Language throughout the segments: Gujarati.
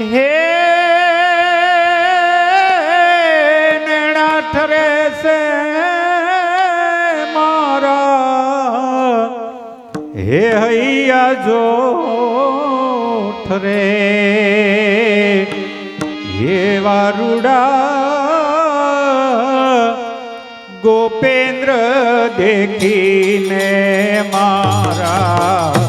હે નેણા ઠરે છે મારા. હે હૈયા જો ઠરે. હે વારુડા ગોપેન્દ્ર દેખીને મારા.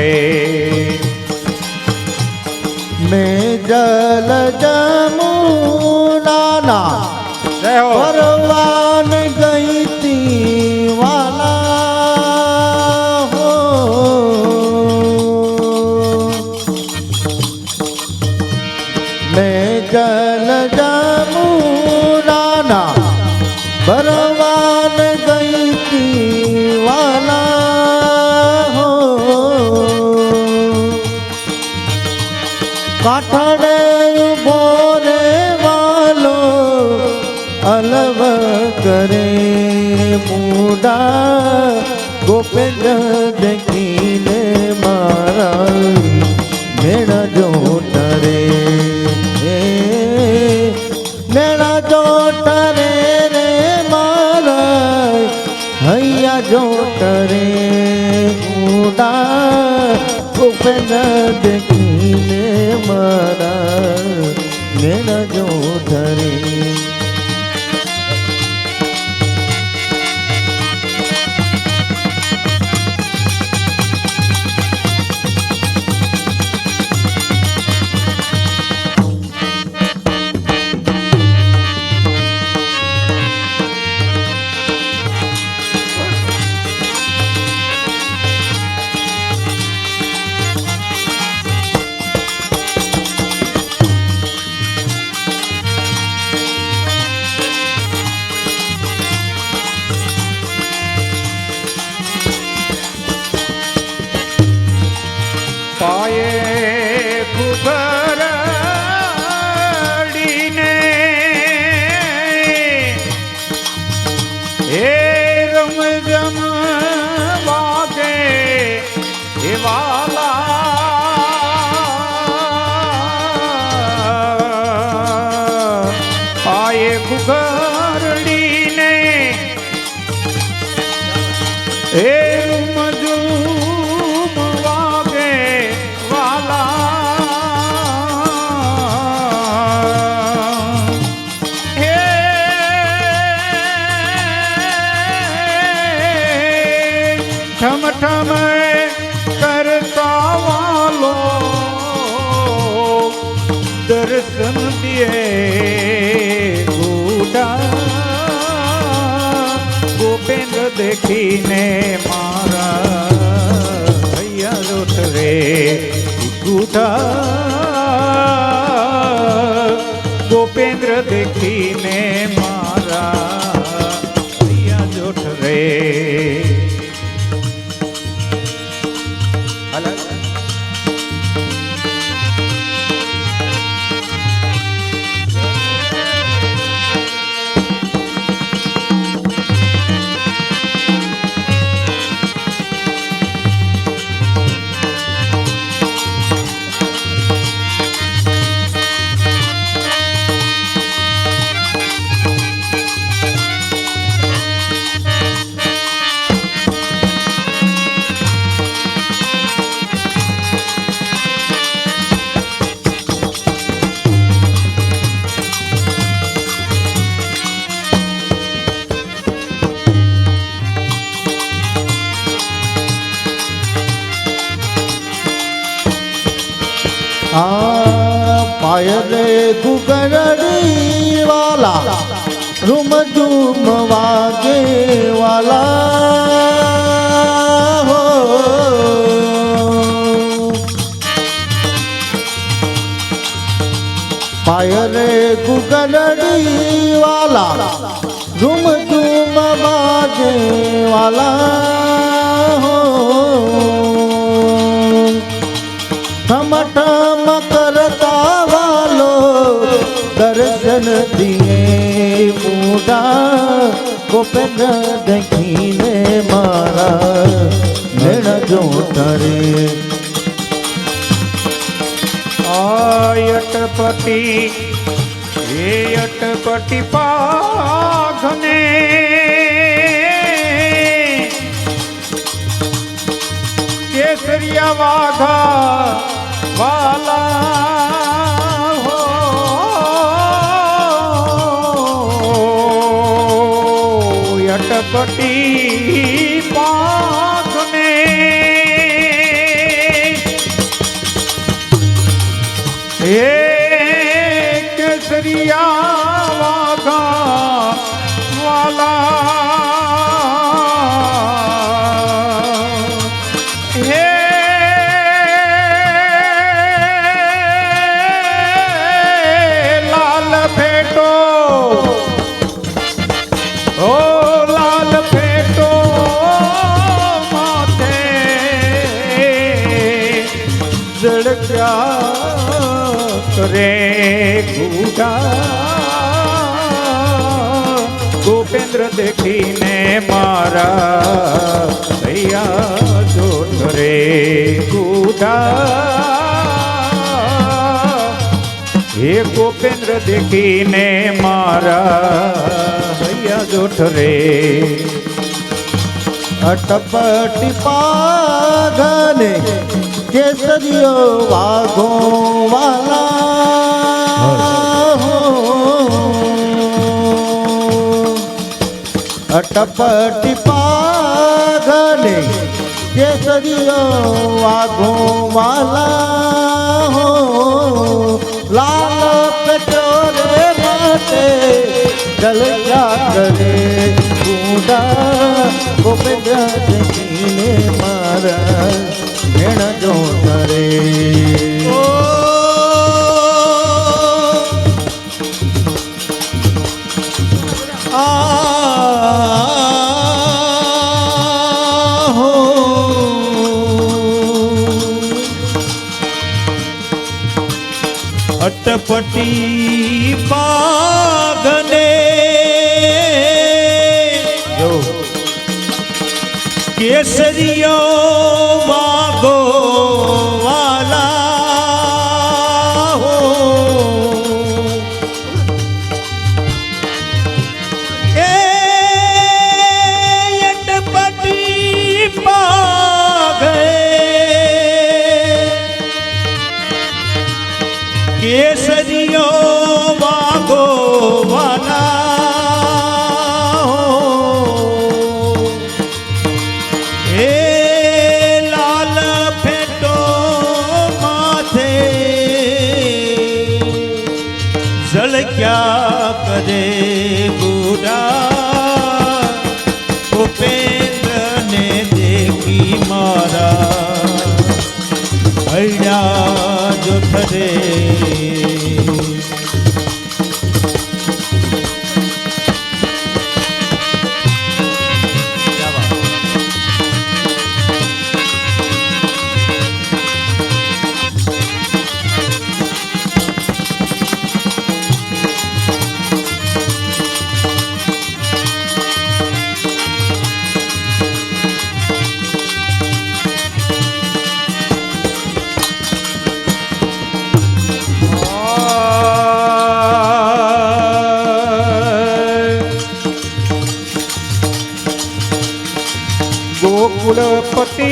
નેણા રે મેં જલ જમુનાના કાઠડે ઊભો રે વાલો અલવ કરે મુડા ગોપેન્દ્ર દેખીને મારા મેળા જોટરે મેળા જોટરે રે મારા હૈયા જોટરે મુડા ગોપેન્દ્ર દેખીને मेरा जो धरे। એ મજૂમ દેખીને મારા ભૈયા લોટ રે ગુડા ગોપેન્દ્ર દેખીને આ પાયલે ઘુઘરડી વાલા રૂમ ઝૂમ વાગે વાલા હો પાયલે ઘુઘરડી વાલા રૂમ ઝૂમ વાગે વાલા મૂડા ગોપેન્દ્ર દખીને મારા નૈણ જો ઠરે અયટપતિ એ અટપતિ પાઘને કેસરિયા વાઘા વાલા কোটি કરે ગુડા ગોપેન્દ્ર દેખીને મારા ભૈયા જોત રે ગુડા હે ગોપેન્દ્ર દેખીને મારા ભૈયા જોઠ રે અટપટી પાઘને કેસરીઓ વાઘો વાલા. અટપટી પાઘને કેસરીઓ વાઘો વાલા હો લાલ પટોરે માટે જલજા કરે ગુડા ગોપેન્દ્ર મારા अटपटी पागने केसरिया। কুলপতি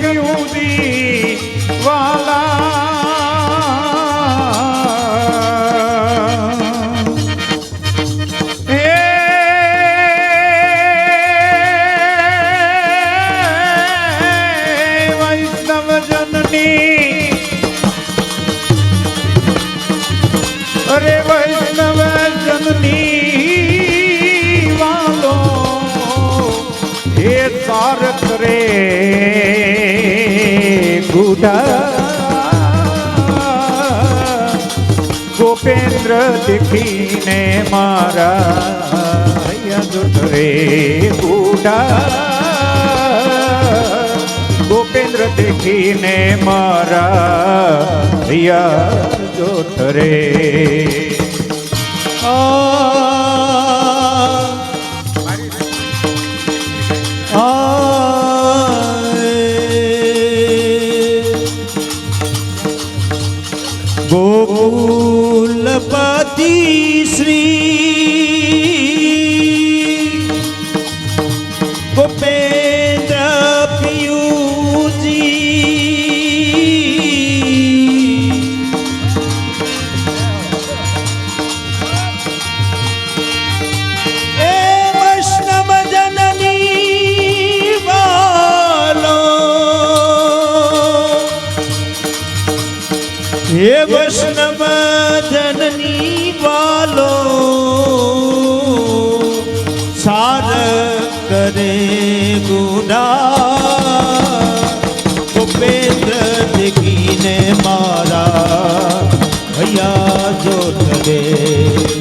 Thank you. बेटा गोपेंद्र दिखीने मारा दुतरे बूढ़ा। गोपेंद्र दिखीने मारा या दुतरे आ ગોકુલપતિ શ્રી હે વૈષ્ણવ જનની વાલો સાર કરે ગુના ઉપેન્દ્ર જગીને મારા ભૈયા જો રે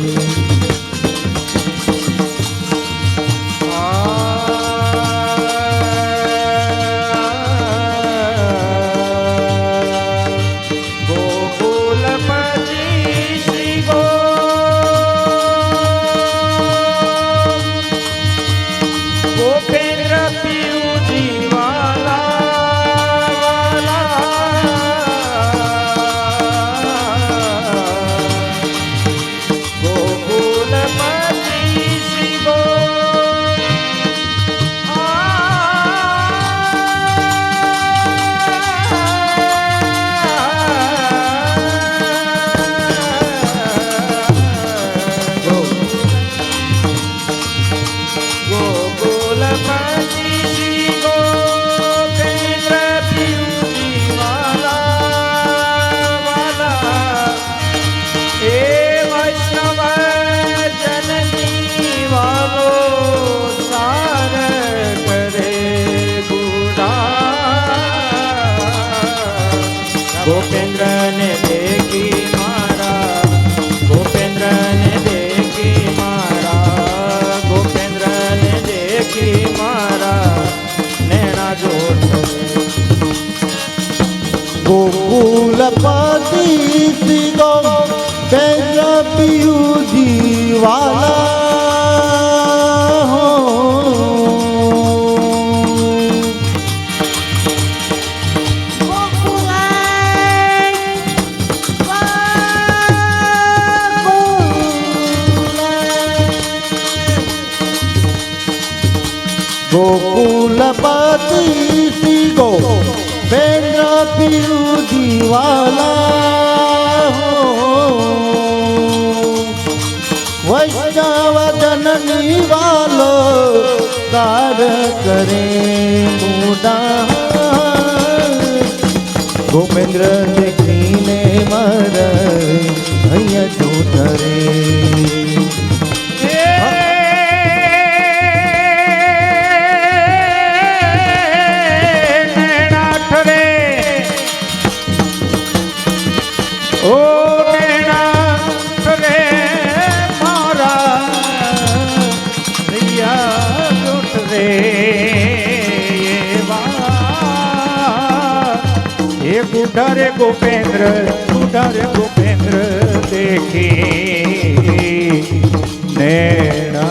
गोकुलपति श्री गो पेन्द्र वैष्णव जननी वालो तार करे मुदा गोपेंद्र देखीने मर, भैया जो એ ગોપેન્દ્ર તું ગુઢારે ગોપેન્દ્ર દેખી. નૈણા